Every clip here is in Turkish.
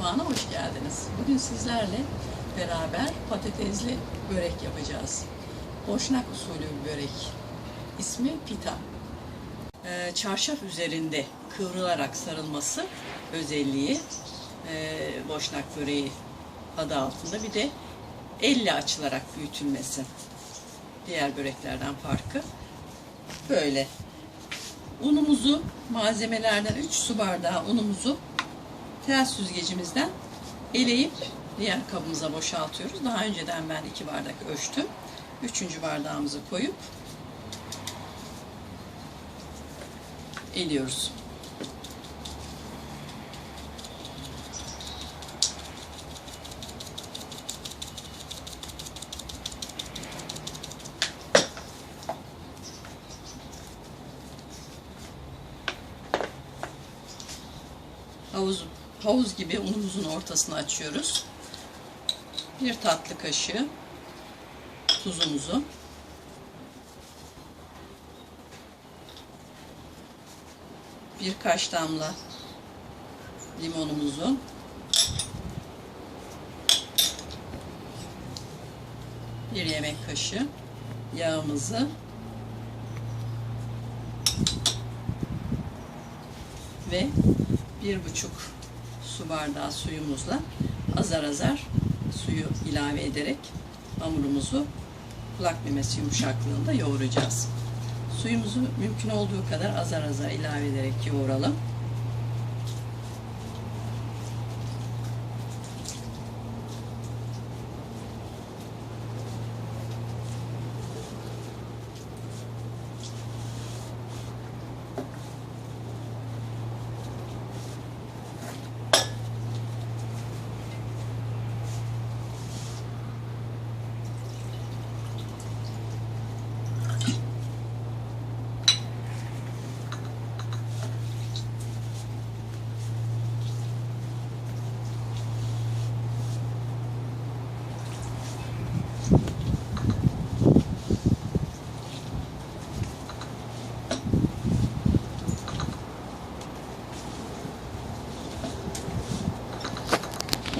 mutfağına hoş geldiniz. Bugün sizlerle beraber patatesli börek yapacağız. Boşnak usulü bir börek. İsmi pita. Ee, çarşaf üzerinde kıvrılarak sarılması özelliği ee, boşnak böreği adı altında. Bir de elle açılarak büyütülmesi. Diğer böreklerden farkı. Böyle. Unumuzu malzemelerden 3 su bardağı unumuzu tel süzgecimizden eleyip diğer kabımıza boşaltıyoruz. Daha önceden ben 2 bardak ölçtüm. Üçüncü bardağımızı koyup eliyoruz. havuz havuz gibi unumuzun ortasını açıyoruz. Bir tatlı kaşığı tuzumuzu. Birkaç damla limonumuzu. Bir yemek kaşığı yağımızı. Ve bir buçuk su bardağı suyumuzla azar azar suyu ilave ederek hamurumuzu kulak memesi yumuşaklığında yoğuracağız. Suyumuzu mümkün olduğu kadar azar azar ilave ederek yoğuralım.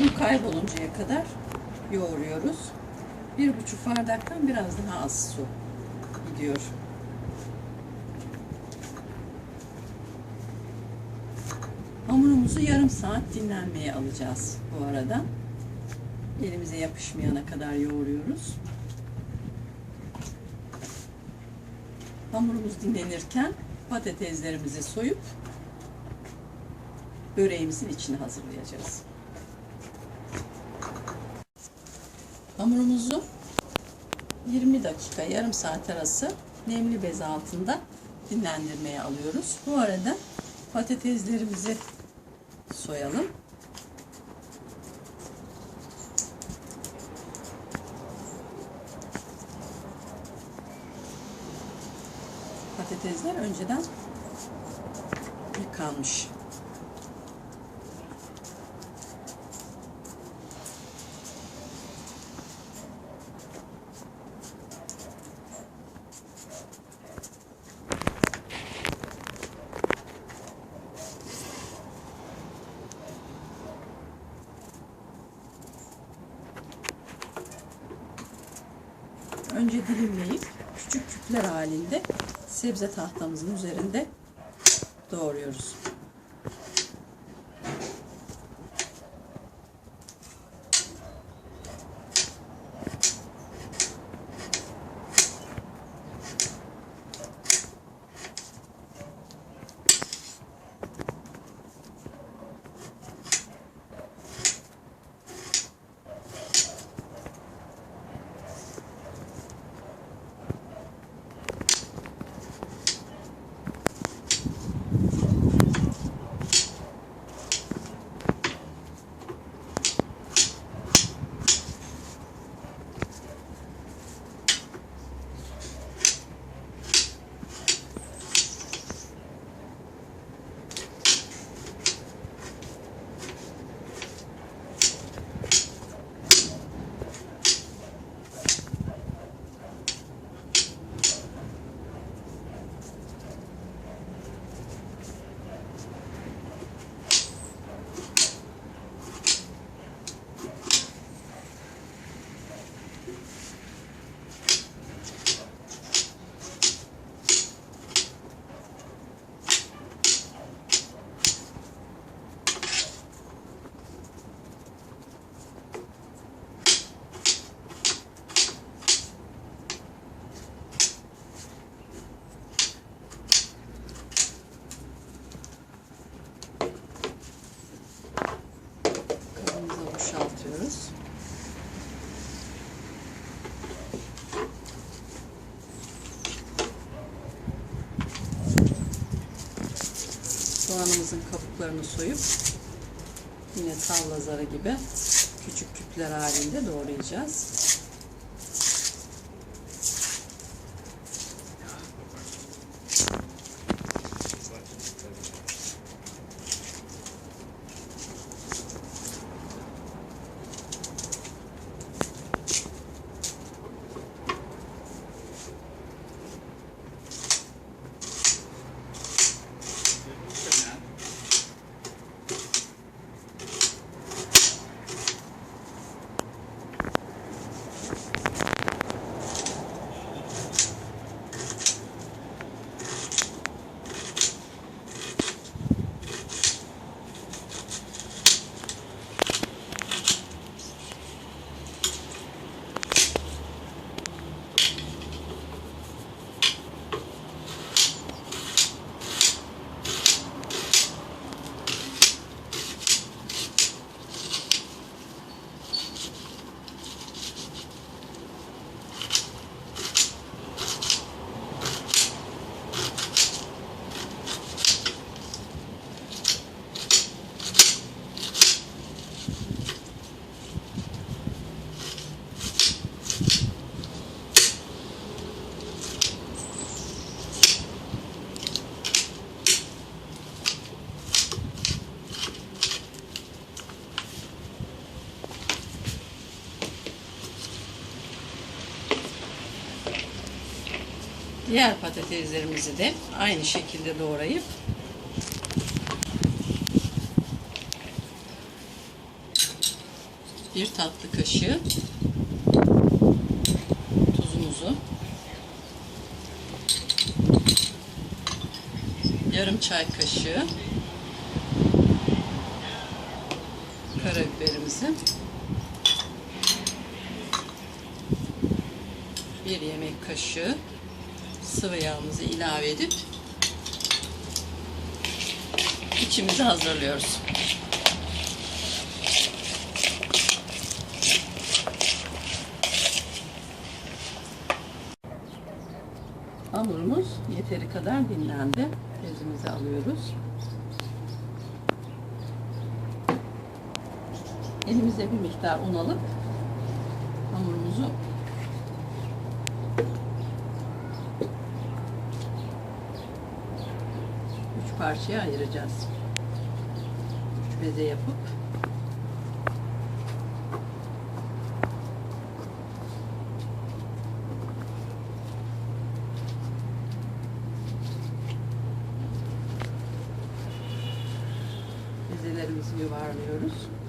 Un kayboluncaya kadar yoğuruyoruz. Bir buçuk bardaktan biraz daha az su gidiyor. Hamurumuzu yarım saat dinlenmeye alacağız bu arada. Elimize yapışmayana kadar yoğuruyoruz. Hamurumuz dinlenirken patateslerimizi soyup böreğimizin içine hazırlayacağız. Hamurumuzu 20 dakika, yarım saat arası nemli bez altında dinlendirmeye alıyoruz. Bu arada patateslerimizi soyalım. Patatesler önceden yıkanmış. önce dilimleyip küçük küpler halinde sebze tahtamızın üzerinde doğruyoruz. Soğanımızın kabuklarını soyup yine tavla zarı gibi küçük küpler halinde doğrayacağız. Patateslerimizi de aynı şekilde doğrayıp bir tatlı kaşığı tuzumuzu yarım çay kaşığı karabiberimizi bir yemek kaşığı sıvı yağımızı ilave edip içimizi hazırlıyoruz. Hamurumuz yeteri kadar dinlendi. Bezimizi alıyoruz. Elimize bir miktar un alıp hamurumuzu üç parçaya ayıracağız. Üç beze yapıp bezelerimizi yuvarlıyoruz.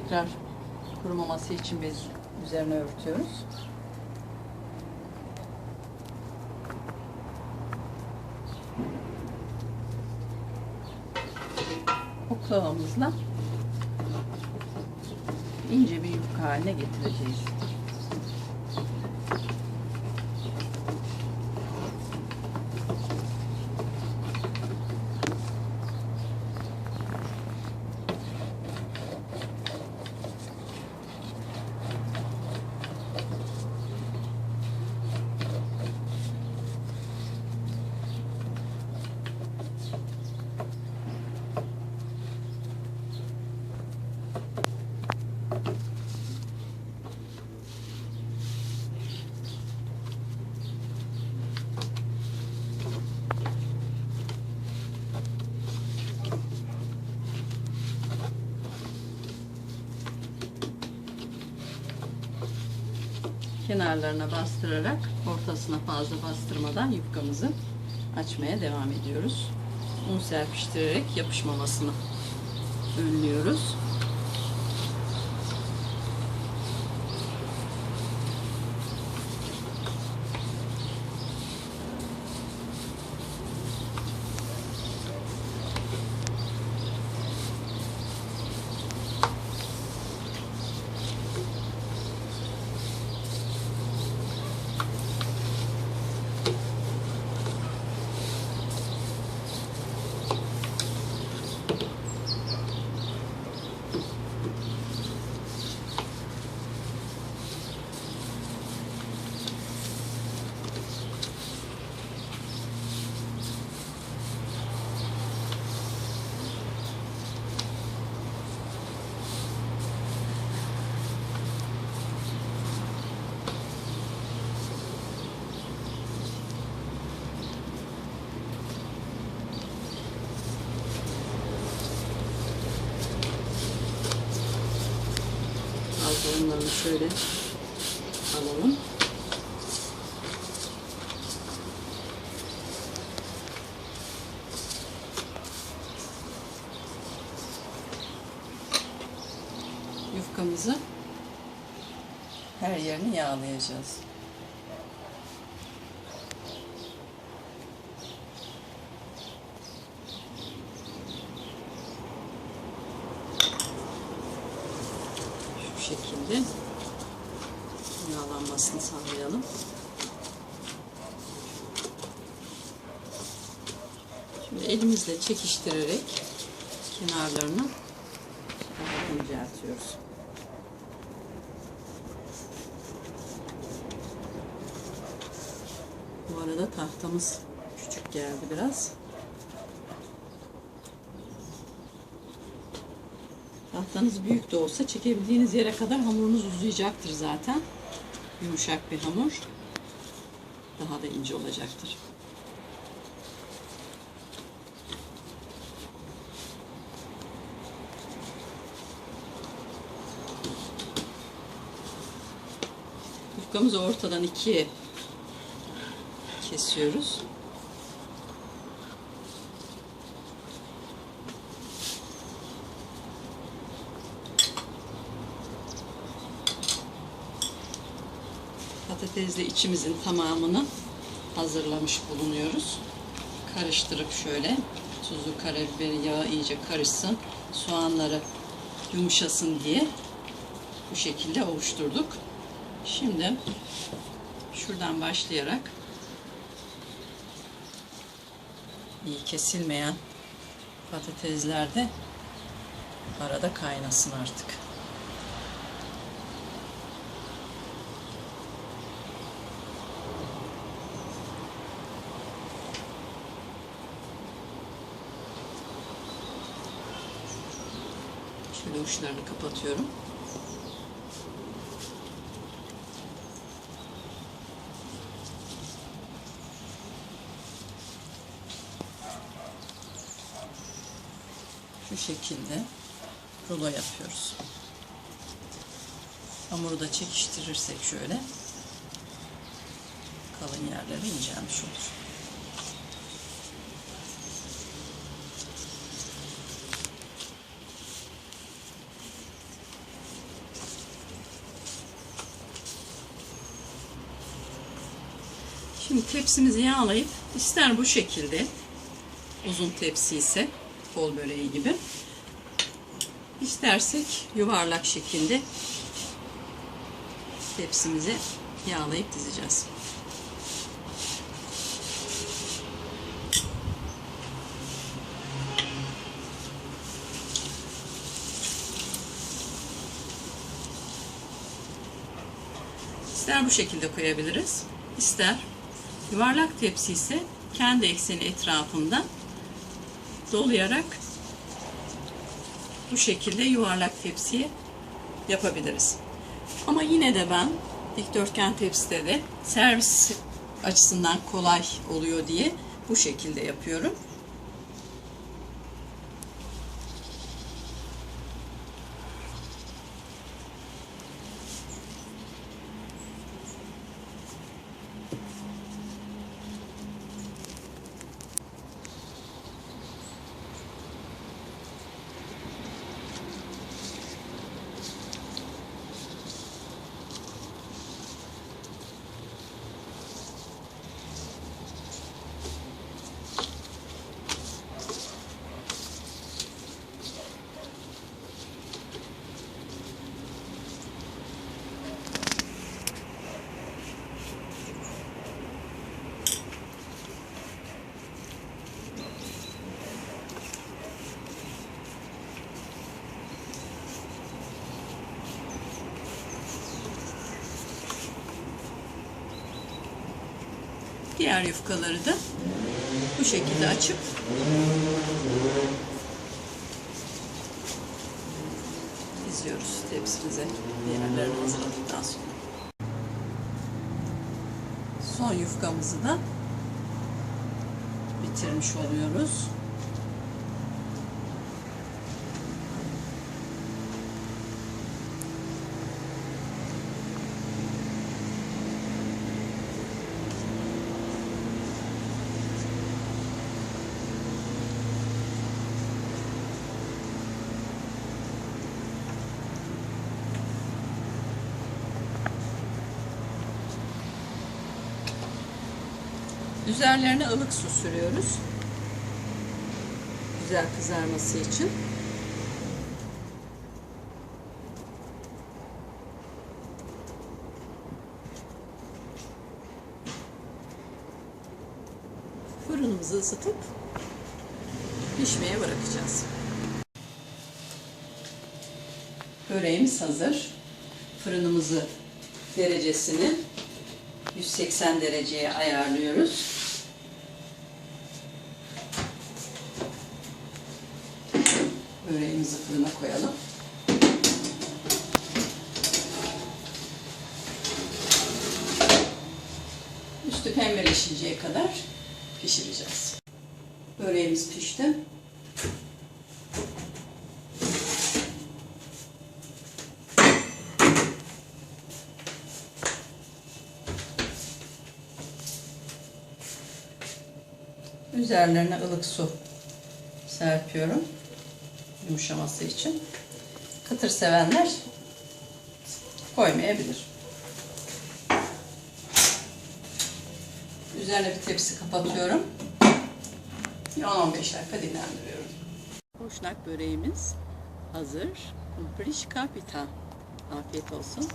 Tekrar kurumaması için bez üzerine örtüyoruz. Oklavamızla ince bir yufka haline getireceğiz. Kenarlarına bastırarak ortasına fazla bastırmadan yufkamızı açmaya devam ediyoruz. Un serpiştirerek yapışmamasını önlüyoruz. Kenarlarını şöyle alalım. Yufkamızı her yerini yağlayacağız. Şu şekilde yağlanmasını sağlayalım. Şimdi elimizle çekiştirerek kenarlarını inceltiyoruz. Bu arada tahtamız küçük geldi biraz. Tahtanız büyük de olsa çekebildiğiniz yere kadar hamurunuz uzayacaktır zaten. Yumuşak bir hamur. Daha da ince olacaktır. Yufkamızı ortadan ikiye kesiyoruz. Patatesle içimizin tamamını hazırlamış bulunuyoruz. Karıştırıp şöyle tuzu, karabiberi, yağı iyice karışsın. Soğanları yumuşasın diye bu şekilde ovuşturduk. Şimdi şuradan başlayarak iyi kesilmeyen patatesler de arada kaynasın artık. Şöyle uçlarını kapatıyorum. Şu şekilde rulo yapıyoruz. Hamuru da çekiştirirsek şöyle kalın yerleri incelmiş olur. Şimdi tepsimizi yağlayıp ister bu şekilde uzun tepsi ise kol böreği gibi istersek yuvarlak şekilde tepsimizi yağlayıp dizeceğiz. İster bu şekilde koyabiliriz, ister yuvarlak tepsi ise kendi ekseni etrafında dolayarak bu şekilde yuvarlak tepsiye yapabiliriz. Ama yine de ben dikdörtgen tepside de servis açısından kolay oluyor diye bu şekilde yapıyorum. Diğer yufkaları da bu şekilde açıp diziyoruz tepsimize diğerlerini hazırladıktan sonra. Son yufkamızı da bitirmiş oluyoruz. Üzerlerine ılık su sürüyoruz. Güzel kızarması için. Fırınımızı ısıtıp pişmeye bırakacağız. Böreğimiz hazır. Fırınımızı derecesini 180 dereceye ayarlıyoruz. Böreğimizi fırına koyalım. Üstü pembeleşinceye kadar pişireceğiz. Böreğimiz pişti. Üzerlerine ılık su serpiyorum. Yumuşaması için. Kıtır sevenler koymayabilir. Üzerine bir tepsi kapatıyorum. Bir 10-15 dakika dinlendiriyorum. Boşnak böreğimiz hazır. Kumprişka pita. Afiyet olsun.